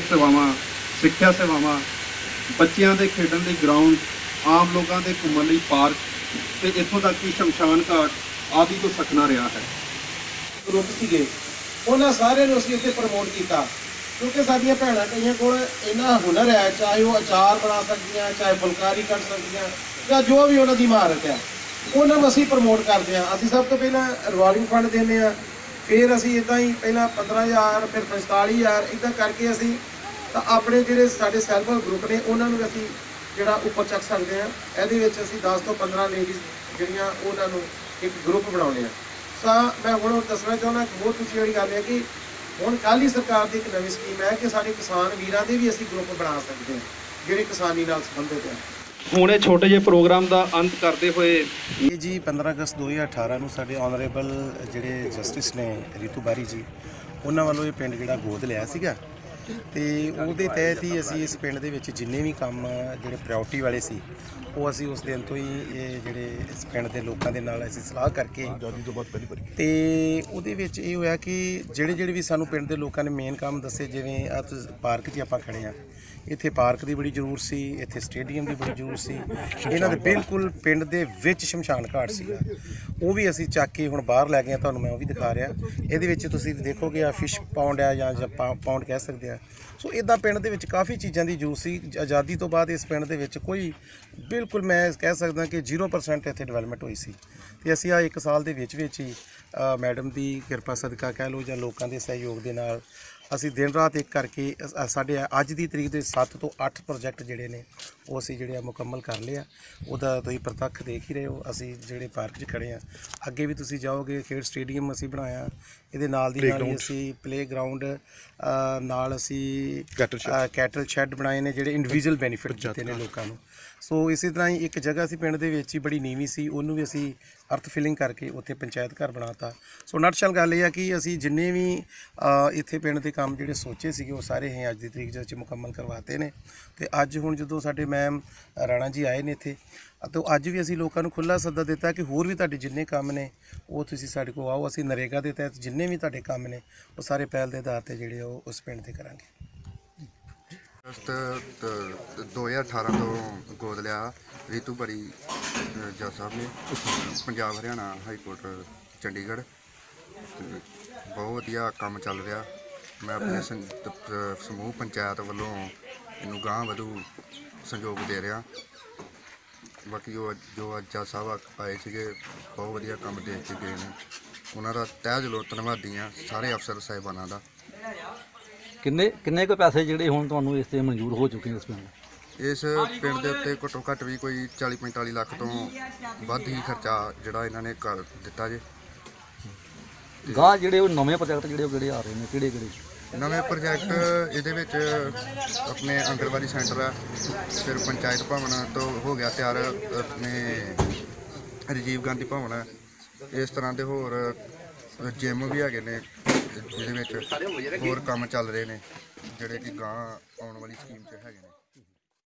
ਸਿਹਤ ਸੇਵਾਵਾਂ, ਸਿੱਖਿਆ ਸੇਵਾਵਾਂ, ਬੱਚਿਆਂ ਦੇ ਖੇਡਣ ਲਈ ਗਰਾਊਂਡ ਆਮ ਲੋਕਾਂ ਦੇ ਘੁੰਮਣ ਲਈ ਪਾਰਕ ਤੇ ਇੱਥੋਂ ਤੱਕ ਕਿ ਸ਼ਮਸ਼ਾਨ ਘਾਟ ਆਦਿ ਤੋਂ ਸਖਣਾ ਰਿਹਾ ਹੈ। ਗਰੁੱਪ ਸੀਗੇ। ਉਹਨਾਂ ਸਾਰਿਆਂ ਨੂੰ ਅਸੀਂ ਇੱਥੇ ਪ੍ਰਮੋਟ ਕੀਤਾ। ਕਿਉਂਕਿ ਸਾਡੀਆਂ ਭੈਣਾਂ ਕਈਆਂ ਕੋਲ ਇੰਨਾ ਹੁਨਰ ਹੈ, ਚਾਹੇ ਉਹ ਅਚਾਰ ਬਣਾ ਸਕਦੀਆਂ, ਚਾਹੇ ਫੁਲਕਾਰੀ ਕੱਢ ਸਕਦੀਆਂ, ਜਾਂ ਜੋ ਵੀ ਉਹਨਾਂ ਦੀ ਮਹਾਰਤ ਹੈ, ਉਹਨਾਂ ਨੂੰ ਅਸੀਂ ਪ੍ਰਮੋਟ ਕਰਦੇ ਹਾਂ। ਅਸੀਂ ਸਭ ਤੋਂ ਪਹਿਲਾਂ ਰਿਵਾਲਵਿੰਗ ਫੰਡ ਦਿੰਦੇ ਹਾਂ। ਫਿਰ ਅਸੀਂ ਇਦਾਂ ਹੀ ਪਹਿਲਾਂ 15000 ਫਿਰ 45000 ਇਦਾਂ ਕਰਕੇ ਅਸੀਂ ਤਾਂ ਆਪਣੇ ਜਿਹੜੇ ਸਾਡੇ ਸੈਲਫ ਗਰੁੱਪ ਨੇ ਉਹਨਾਂ ਨੂੰ ਅਸੀਂ ਜਿਹੜਾ ਉੱਪਰ ਚੱਕ ਸਕਦੇ ਹਾਂ। ਇਹਦੇ ਵਿੱਚ ਅਸੀਂ 10 ਤੋਂ 15 ਲੇਡੀਜ਼ ਜਿਹੜੀਆਂ ਉਹਨਾਂ ਨੂੰ ਇੱਕ ਗਰੁੱਪ ਬਣਾਉਂਦੇ ਹਾਂ। ਸਾ ਮੈਂ ਹੁਣ ਦੱਸਣਾ ਚਾਹੁੰਦਾ ਕਿ ਬਹੁਤ ਖੁਸ਼ੀ ਵਾਲੀ ਗੱਲ ਹੈ ਕਿ ਹੁਣ ਕੱਲ੍ਹ ਹੀ ਸਰਕਾਰ ਦੀ ਇੱਕ ਨਵੀਂ ਸਕੀਮ ਹੈ ਕਿ ਸਾਡੇ ਕਿਸਾਨ ਵੀਰਾਂ ਦੇ ਵੀ ਅਸੀਂ ਗਰੁੱਪ ਬਣਾ ਸਕਦੇ ਹਾਂ ਜਿਹੜੇ ਕਿਸਾਨੀ ਨਾਲ ਸੰਬੰਧਿਤ ਹੈ। ਹੁਣ ਇਹ ਛੋਟੇ ਜਿਹੇ ਪ੍ਰੋਗਰਾਮ ਦਾ ਅੰਤ ਕਰਦੇ ਹੋਏ ਇਹ ਜੀ 15 ਅਗਸਤ 2018 ਨੂੰ ਸਾਡੇ ਆਨਰੇਬਲ ਜਿਹੜੇ ਜਸਟਿਸ ਨੇ ਰੀਤੂ ਬਾਰੀ ਜੀ ਉਹਨਾਂ ਵੱਲੋਂ ਇਹ ਪਿੰਡ ਜਿਹੜਾ ਗੋਦ ਲਿਆ ਸੀਗਾ। ਤੇ ਉਹਦੇ ਤਹਿਤ ਹੀ ਅਸੀਂ ਇਸ ਪਿੰਡ ਦੇ ਵਿੱਚ ਜਿੰਨੇ ਵੀ ਕੰਮ ਜਿਹੜੇ ਪ੍ਰਾਇੋਰਟੀ ਵਾਲੇ ਸੀ ਉਹ ਅਸੀਂ ਉਸ ਦਿਨ ਤੋਂ ਹੀ ਇਹ ਜਿਹੜੇ ਇਸ ਪਿੰਡ ਦੇ ਲੋਕਾਂ ਦੇ ਨਾਲ ਅਸੀਂ ਸਲਾਹ ਕਰਕੇ ਤੇ ਉਹਦੇ ਵਿੱਚ ਇਹ ਹੋਇਆ ਕਿ ਜਿਹੜੇ ਜਿਹੜੇ ਵੀ ਸਾਨੂੰ ਪਿੰਡ ਦੇ ਲੋਕਾਂ ਨੇ ਮੇਨ ਕੰਮ ਦੱਸੇ ਜਿਵੇਂ ਆ ਪਾਰਕ 'ਚ ਆਪਾਂ ਖੜੇ ਆ ਇੱਥੇ ਪਾਰਕ ਦੀ ਬੜੀ ਜ਼ਰੂਰਤ ਸੀ ਇੱਥੇ ਸਟੇਡੀਅਮ ਦੀ ਬੜੀ ਜ਼ਰੂਰਤ ਸੀ ਇਹਨਾਂ ਦੇ ਬਿਲਕੁਲ ਪਿੰਡ ਦੇ ਵਿੱਚ ਸ਼ਮਸ਼ਾਨ ਘਾਟ ਸੀਗਾ। ਉਹ ਵੀ ਅਸੀਂ ਚੱਕ ਕੇ ਹੁਣ ਬਾਹਰ ਲੈ ਗਏ ਤੁਹਾਨੂੰ ਮੈਂ ਉਹ ਵੀ ਦਿਖਾ ਰਿਹਾ। ਇਹਦੇ ਵਿੱਚ ਤੁਸੀਂ ਦੇਖੋਗੇ ਆ ਫਿਸ਼ ਪਾਉਂਡ ਆ ਜਾਂ ਪਾਉਂਡ ਕਹਿ ਸਕਦੇ ਆ। ਸੋ ਇਦਾਂ ਪਿੰਡ ਦੇ ਵਿੱਚ ਕਾਫੀ ਚੀਜ਼ਾਂ ਦੀ ਜੂਸ ਸੀ। ਆਜ਼ਾਦੀ ਤੋਂ ਬਾਅਦ ਇਸ ਪਿੰਡ ਦੇ ਵਿੱਚ ਕੋਈ ਬਿਲਕੁਲ ਮੈਂ ਕਹਿ ਸਕਦਾ ਕਿ 0% ਇੱਥੇ ਡਿਵੈਲਪਮੈਂਟ ਹੋਈ ਸੀ। ਤੇ ਅਸੀਂ ਆ ਇੱਕ ਸਾਲ ਦੇ ਵਿੱਚ ਵਿੱਚ ਹੀ ਮੈਡਮ ਦੀ ਕਿਰਪਾ ਸਦਕਾ ਕਹਿ ਲਓ ਜਾਂ ਲੋਕਾਂ ਦੇ ਸਹਿਯੋਗ ਦੇ ਨਾਲ ਅਸੀਂ ਦਿਨ ਰਾਤ ਇੱਕ ਕਰਕੇ ਅ- ਅ- ਸਾਡੇ ਅੱਜ ਦੀ ਤਰੀਕ ਦੇ 7 ਤੋਂ 8 ਪ੍ਰੋਜੈਕਟ ਜਿਹੜੇ ਨੇ ਉਹ ਅਸੀਂ ਜਿਹੜੇ ਆ ਮੁਕੰਮਲ ਕਰ ਲਿਆ ਉਹਦਾ ਤੁਸੀਂ ਪ੍ਰਤੱਖ ਦੇਖ ਹੀ ਰਹੇ ਹੋ ਅਸੀਂ ਜਿਹੜੇ ਪਾਰਕ 'ਚ ਖੜੇ ਆ। ਅੱਗੇ ਵੀ ਤੁਸੀਂ ਜਾਓਗੇ ਖੇਡ ਸਟੇਡੀਅਮ ਅਸੀਂ ਬਣਾਇਆ। ਇਹਦੇ ਨਾਲ ਦੀ ਨਾਲ ਹੀ ਅਸੀਂ ਪਲੇ ਗਰਾਊਂਡ ਨਾਲ ਅਸੀਂ ਅ, ਕੈਟਲ ਸ਼ੈੱਡ ਬਣਾਏ ਨੇ ਜਿਹੜੇ ਇੰਡੀਵਿਜੂਅਲ ਬੈਨੀਫਿਟ ਦਿੱਤੇ ਨੇ ਲੋਕਾਂ ਨੂੰ। ਸੋ ਇਸੇ ਤਰ੍ਹਾਂ ਹੀ ਇੱਕ ਜਗ੍ਹਾ ਸੀ ਪਿੰਡ ਦੇ ਵਿੱਚ ਹੀ ਬੜੀ ਨੀਵੀਂ ਸੀ ਉਹਨੂੰ ਵੀ ਅਸੀਂ ਅਰਥ ਫਿਲਿੰਗ ਕਰਕੇ ਉੱਥੇ ਪੰਚਾਇਤ ਘਰ ਬਣਾਤਾ। ਸੋ ਨਟਸ਼ਲ ਗੱਲ ਇਹ ਆ ਕਿ ਅਸੀਂ ਜਿੰਨੇ ਵੀ ਅ, ਇੱਥੇ ਪਿੰਡ ਦੇ ਕੰਮ ਜਿਹੜੇ ਸੋਚੇ ਸੀਗੇ ਉਹ ਸਾਰੇ ਅਸੀਂ ਅੱਜ ਦੀ ਤਰੀਕ ਦੇ ਵਿੱਚ ਮੁਕੰਮਲ ਕਰਵਾਤੇ ਨੇ। ਤੇ ਅੱਜ ਹੁਣ ਜਦੋਂ ਸਾਡੇ ਮੈਮ ਰਾਣਾ ਜੀ ਆਏ ਨੇ ਇੱਥੇ, ਅਤੇ ਅੱਜ ਵੀ ਅਸੀਂ ਲੋਕਾਂ ਨੂੰ ਖੁੱਲਾ ਸੱਦਾ ਦਿੱਤਾ ਕਿ ਹੋਰ ਵੀ ਤੁਹਾਡੇ ਜਿੰਨੇ ਕੰਮ ਨੇ, ਉਹ ਤੁਸੀਂ ਸਾਡੇ ਕੋਲ ਆਓ, ਅਸੀਂ ਨਰੇਗਾ ਦੇ ਤਹਿਤ ਜਿੰਨੇ ਵੀ ਤੁਹਾਡੇ ਕੰਮ ਨੇ, ਉਹ ਸਾਰੇ ਪਹਿਲ ਦੇ ਆਧਾਰ ਤੇ ਜਿਹੜੇ ਆ ਉਹ ਉਸ ਪਿੰਡ 'ਤੇ ਕਰਾਂਗੇ। ਅਗਸਤ ਤ- 2018 ਤੋਂ ਗੋਦ ਲਿਆ ਰੀਤੂ ਬੜੀ ਜੱਜ ਸਾਹਿਬ ਨੇ, ਪੰਜਾਬ ਹਰਿਆਣਾ ਹਾਈ ਕੋਰਟ, ਚੰਡੀਗੜ੍ਹ। ਬਹੁਤ ਵਧੀਆ ਕੰਮ ਚੱਲ ਰਿਹਾ। ਮੈਂ ਆਪਣੇ ਸੰ- ਤ- ਸਮੂਹ ਪੰਚਾਇਤ ਵੱਲੋਂ ਇਹਨੂੰ ਗਾਂਹ ਵਧੂ ਸੰਯੋਗ ਦੇ ਰਿਹਾ। ਬਾਕੀ ਉਹ ਜੋ ਅੱਜ ਜੱਜ ਸਾਹਿਬ ਆਏ ਸੀਗੇ ਬਹੁਤ ਵਧੀਆ ਕੰਮ ਦੇ ਕੇ ਗਏ ਨੇ। ਉਹਨਾਂ ਦਾ ਤਹਿ ਦਿਲੋਂ ਧੰਨਵਾਦੀ ਹਾਂ ਸਾਰੇ ਅਫਸਰ ਸਾਹਿਬਾਨਾਂ ਦਾ। ਕਿੰਨੇ ਕਿੰਨੇ ਕੁ ਪੈਸੇ ਜਿਹੜੇ ਹੁਣ ਤੁਹਾਨੂੰ ਇਸ ਤੇ ਮਨਜ਼ੂਰ ਹੋ ਚੁੱਕੇ ਨੇ ਇਸ ਪਿੰਡ? ਇਸ ਪਿੰਡ ਦੇ ਉੱਤੇ ਘੱਟੋ ਘੱਟ ਵੀ ਕੋਈ 40 45 ਲੱਖ ਤੋਂ ਵੱਧ ਹੀ ਖਰਚਾ ਜਿਹੜਾ ਇਹਨਾਂ ਨੇ ਕਰ ਦਿੱਤਾ ਜੇ। ਗਾਹ ਜਿਹੜੇ ਉਹ ਨਵੇਂ ਪ੍ਰੋਜੈਕਟ ਜਿਹੜੇ ਉਹ ਕਿਹੜੇ ਆ ਰਹੇ ਨੇ, ਕਿਹੜੇ ਕਿਹੜੇ ਨਵੇਂ ਪ੍ਰੋਜੈਕਟ ਇਹਦੇ ਵਿੱਚ ਆਪਣੇ ਆਂਗਣਵਾੜੀ ਸੈਂਟਰ ਆ, ਫਿਰ ਪੰਚਾਇਤ ਭਵਨ ਤੋਂ ਹੋ ਗਿਆ ਤਿਆਰ, ਆਪਣੇ ਰਾਜੀਵ ਗਾਂਧੀ ਭਵਨ ਆ। ਇਸ ਤਰ੍ਹਾਂ ਦੇ ਹੋਰ ਜਿਮ ਵੀ ਹੈਗੇ ਨੇ, ਜਿਹਦੇ ਵਿੱਚ ਹੋਰ ਕੰਮ ਚੱਲ ਰਹੇ ਨੇ, ਜਿਹੜੇ ਕਿ ਗਾਂ ਆਉਣ ਵਾਲੀ ਸਕੀਮ 'ਚ ਹੈਗੇ ਨੇ